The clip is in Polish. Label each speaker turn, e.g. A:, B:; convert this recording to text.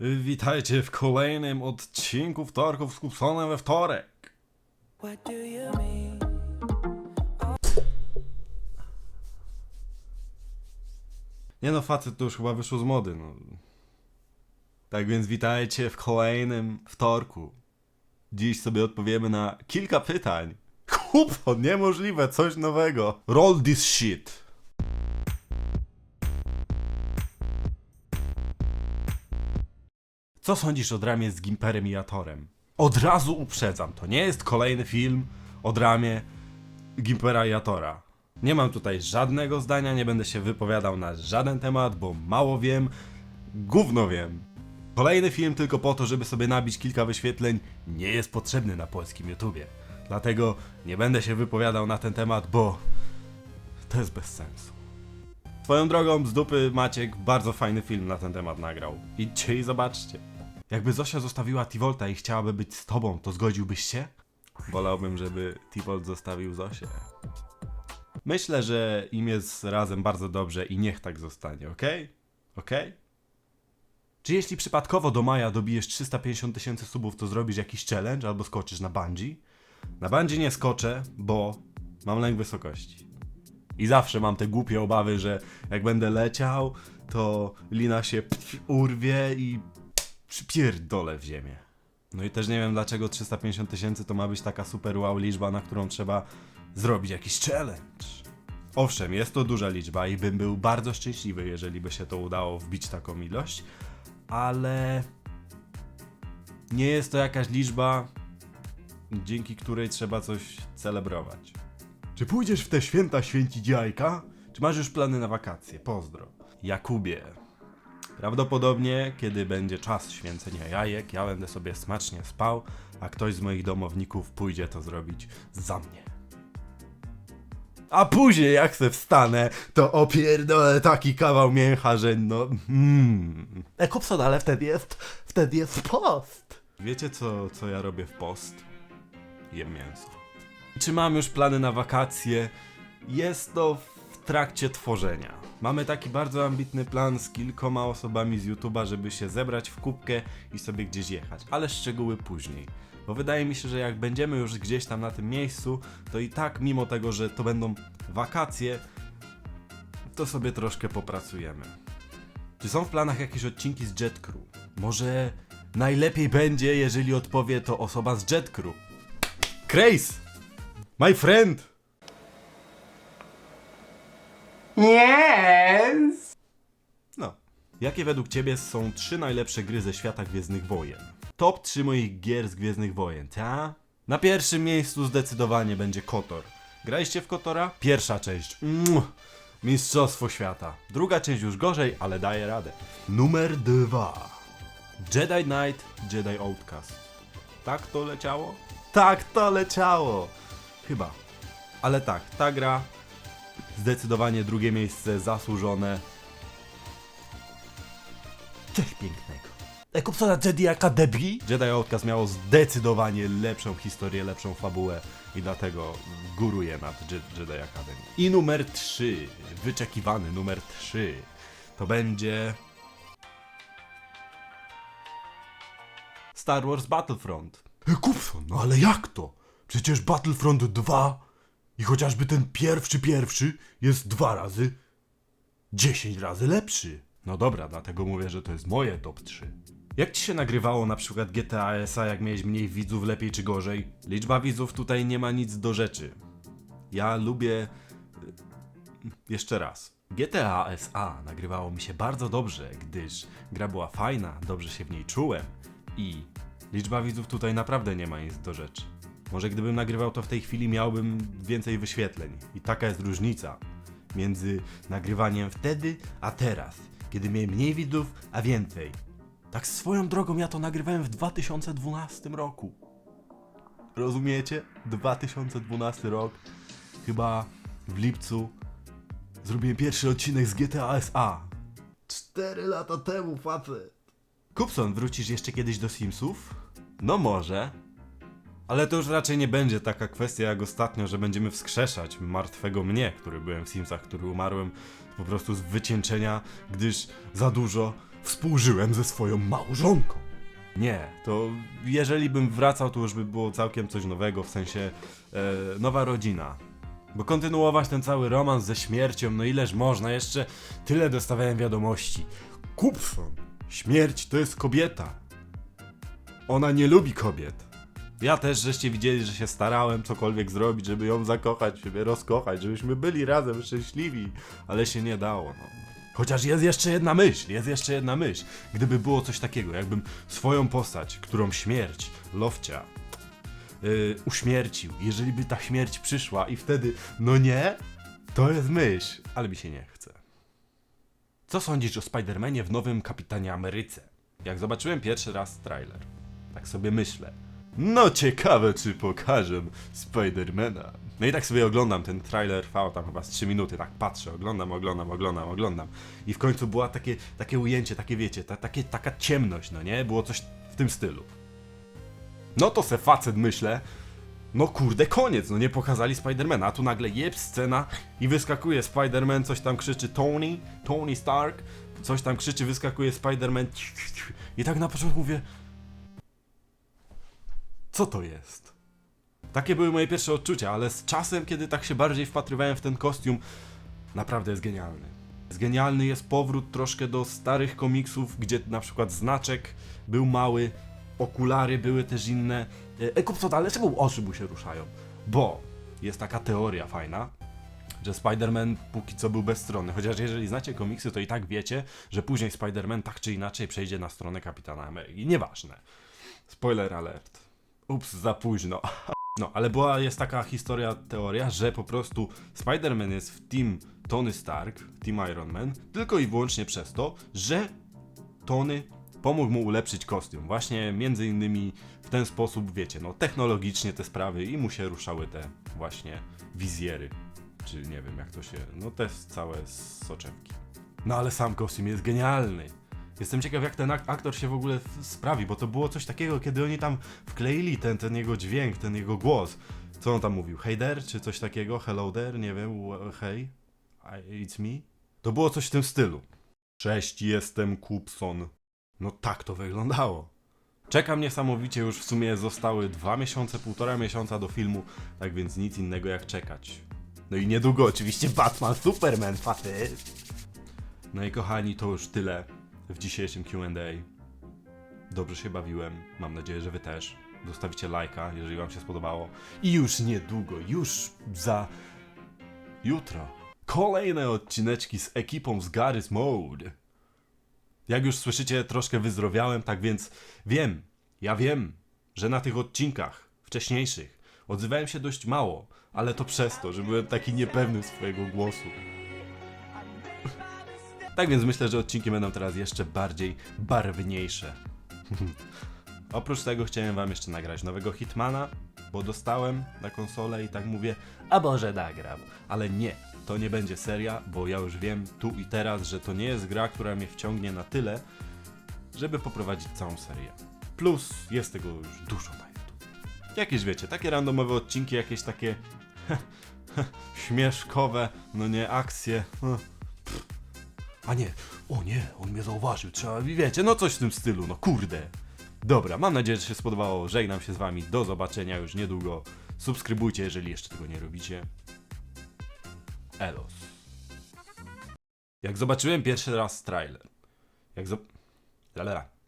A: Witajcie w kolejnym odcinku Wtorków z Kupsonem we wtorek.
B: What do you mean?
A: Nie no, facet to już chyba wyszło z mody, no. Tak więc witajcie w kolejnym wtorku. Dziś sobie odpowiemy na kilka pytań. Kupo, niemożliwe, coś nowego. Roll this shit. Co sądzisz o dramie z Gimperem i Atorem? Od razu uprzedzam, to nie jest kolejny film o dramie Gimpera i Atora. Nie mam tutaj żadnego zdania, nie będę się wypowiadał na żaden temat, bo mało wiem, gówno wiem. Kolejny film tylko po to, żeby sobie nabić kilka wyświetleń, nie jest potrzebny na polskim YouTubie. Dlatego nie będę się wypowiadał na ten temat, bo to jest bez sensu. Swoją drogą z dupy Maciek bardzo fajny film na ten temat nagrał. Idźcie i zobaczcie. Jakby Zosia zostawiła Tivolta i chciałaby być z tobą, to zgodziłbyś się? Wolałbym, żeby Tivolt zostawił Zosię. Myślę, że im jest razem bardzo dobrze i niech tak zostanie, ok? Ok? Czy jeśli przypadkowo do maja dobijesz 350 tysięcy subów, to zrobisz jakiś challenge albo skoczysz na bungee? Na bungee nie skoczę, bo mam lęk wysokości. I zawsze mam te głupie obawy, że jak będę leciał, to lina się urwie i przypierdolę w ziemię. No i też nie wiem dlaczego 350 tysięcy to ma być taka super wow liczba, na którą trzeba zrobić jakiś challenge. Owszem, jest to duża liczba i bym był bardzo szczęśliwy, jeżeli by się to udało wbić taką ilość, ale nie jest to jakaś liczba, dzięki której trzeba coś celebrować. Czy pójdziesz w te święta święcić jajka? Czy masz już plany na wakacje? Pozdro. Jakubie. Prawdopodobnie, kiedy będzie czas święcenia jajek, ja będę sobie smacznie spał, a ktoś z moich domowników pójdzie to zrobić za mnie. A później, jak se wstanę, to opierdolę taki kawał mięcha, że no... Mm. E, Kupson, ale wtedy jest... wtedy jest post. Wiecie, co, co ja robię w post? Jem mięso. Czy mam już plany na wakacje? Jest to w trakcie tworzenia. Mamy taki bardzo ambitny plan z kilkoma osobami z YouTube'a, żeby się zebrać w kubkę i sobie gdzieś jechać, ale szczegóły później. Bo wydaje mi się, że jak będziemy już gdzieś tam na tym miejscu, to i tak mimo tego, że to będą wakacje, to sobie troszkę popracujemy. Czy są w planach jakieś odcinki z Jet Crew? Może najlepiej będzie, jeżeli odpowie to osoba z Jet Crew. Grace! My friend!
B: Yes.
A: No. Jakie według Ciebie są trzy najlepsze gry ze świata Gwiezdnych Wojen? Top 3 moich gier z Gwiezdnych Wojen, ta? Na pierwszym miejscu zdecydowanie będzie Kotor. Graliście w Kotora? Pierwsza część. Mistrzostwo świata. Druga część już gorzej, ale daje radę. Numer dwa. Jedi Knight, Jedi Outcast. Tak to leciało? Tak to leciało! Chyba. Ale tak, ta gra zdecydowanie drugie miejsce zasłużone. Coś pięknego. Kupsona Jedi Academy? Jedi Outcast miało zdecydowanie lepszą historię, lepszą fabułę i dlatego góruje nad Je- Jedi Academy. I numer 3, wyczekiwany numer 3, to będzie... Star Wars Battlefront. Kupson, no ale jak to? Przecież Battlefront 2 i chociażby ten pierwszy pierwszy jest dwa razy 10 razy lepszy. No dobra, dlatego mówię, że to jest moje top 3. Jak ci się nagrywało na przykład GTA SA, jak miałeś mniej widzów, lepiej czy gorzej? Liczba widzów tutaj nie ma nic do rzeczy. Ja lubię... y, Jeszcze raz. GTA SA nagrywało mi się bardzo dobrze, gdyż gra była fajna, dobrze się w niej czułem i liczba widzów tutaj naprawdę nie ma nic do rzeczy. Może gdybym nagrywał to w tej chwili, miałbym więcej wyświetleń. I taka jest różnica między nagrywaniem wtedy, a teraz, kiedy miałem mniej widzów, a więcej. Tak swoją drogą ja to nagrywałem w 2012 roku. Rozumiecie? 2012 rok. Chyba w lipcu zrobiłem pierwszy odcinek z GTA SA. 4 lata temu, facet. Kupson, wrócisz jeszcze kiedyś do Simsów? No może. Ale to już raczej nie będzie taka kwestia jak ostatnio, że będziemy wskrzeszać martwego mnie, który byłem w Simsach, który umarłem po prostu z wycieńczenia, gdyż za dużo współżyłem ze swoją małżonką. Nie, to jeżeli bym wracał, to już by było całkiem coś nowego, w sensie e, nowa rodzina. Bo kontynuować ten cały romans ze śmiercią, no ileż można, jeszcze tyle dostawałem wiadomości. Kupson, śmierć to jest kobieta. Ona nie lubi kobiet. Ja też, żeście widzieli, że się starałem cokolwiek zrobić, żeby ją zakochać, siebie rozkochać, żebyśmy byli razem szczęśliwi, ale się nie dało, no. Chociaż jest jeszcze jedna myśl, jest jeszcze jedna myśl. Gdyby było coś takiego, jakbym swoją postać, którą śmierć, Lowcia, yy, uśmiercił, jeżeli by ta śmierć przyszła i wtedy, no nie, to jest myśl, ale mi się nie chce. Co sądzisz o Spider-Manie w nowym Kapitanie Ameryce? Jak zobaczyłem pierwszy raz trailer, tak sobie myślę. No ciekawe, czy pokażę Spidermana. No i tak sobie oglądam ten trailer, trwał tam chyba z 3 minuty, tak patrzę, oglądam, oglądam, oglądam, oglądam. I w końcu była takie, takie ujęcie, takie wiecie, ta, takie, taka ciemność, no nie? Było coś w tym stylu. No to se facet myślę, no kurde, koniec, no nie pokazali Spidermana, a tu nagle jeb scena i wyskakuje Spiderman, coś tam krzyczy Tony, Tony Stark, coś tam krzyczy, wyskakuje Spiderman i tak na początku mówię, co to jest? Takie były moje pierwsze odczucia, ale z czasem, kiedy tak się bardziej wpatrywałem w ten kostium, naprawdę jest genialny. Genialny jest powrót troszkę do starych komiksów, gdzie na przykład znaczek był mały, okulary były też inne. E, E, kupco, ale czemu oczy mu się ruszają? Bo jest taka teoria fajna, że Spider-Man póki co był bezstronny. Chociaż jeżeli znacie komiksy, to i tak wiecie, że później Spider-Man tak czy inaczej przejdzie na stronę Kapitana Ameryki. Nieważne. Spoiler alert. Ups, za późno. No, ale była, jest taka historia, teoria, że po prostu Spider-Man jest w team Tony Stark, team Iron Man, tylko i wyłącznie przez to, że Tony pomógł mu ulepszyć kostium. Właśnie między innymi w ten sposób, wiecie, no technologicznie te sprawy i mu się ruszały te właśnie wizjery. Czy nie wiem jak to się, no te całe soczewki. No ale sam kostium jest genialny. Jestem ciekaw, jak ten ak- aktor się w ogóle sprawi, bo to było coś takiego, kiedy oni tam wkleili ten, ten jego dźwięk, ten jego głos. Co on tam mówił? Hey there? Czy coś takiego? Hello there? Nie wiem. Hey? It's me? To było coś w tym stylu. Cześć, jestem Kupson. No tak to wyglądało. Czekam niesamowicie, już w sumie zostały dwa miesiące, półtora miesiąca do filmu, tak więc nic innego jak czekać. No i niedługo oczywiście Batman, Superman, facet. No i kochani, to już tyle w dzisiejszym QA. Dobrze się bawiłem, mam nadzieję, że Wy też. Zostawicie lajka, jeżeli Wam się spodobało. I już niedługo, już za jutro, kolejne odcineczki z ekipą z Garry's Mode. Jak już słyszycie, troszkę wyzdrowiałem, tak więc wiem, ja wiem, że na tych odcinkach wcześniejszych odzywałem się dość mało, ale to przez to, że byłem taki niepewny swojego głosu. Tak więc myślę, że odcinki będą teraz jeszcze bardziej barwniejsze. Oprócz tego chciałem wam jeszcze nagrać nowego Hitmana, bo dostałem na konsolę i tak mówię, a Boże nagram. Ale nie, to nie będzie seria, bo ja już wiem tu i teraz, że to nie jest gra, która mnie wciągnie na tyle, żeby poprowadzić całą serię. Plus jest tego już dużo na YouTube. Jakieś wiecie, takie randomowe odcinki, jakieś takie śmieszkowe, no nie, akcje. A nie, o nie, on mnie zauważył, trzeba, wiecie, no coś w tym stylu, no kurde. Dobra, mam nadzieję, że się spodobało, żegnam się z wami, do zobaczenia już niedługo. Subskrybujcie, jeżeli jeszcze tego nie robicie. Elos. Jak zobaczyłem pierwszy raz trailer, jak zob... Lalala.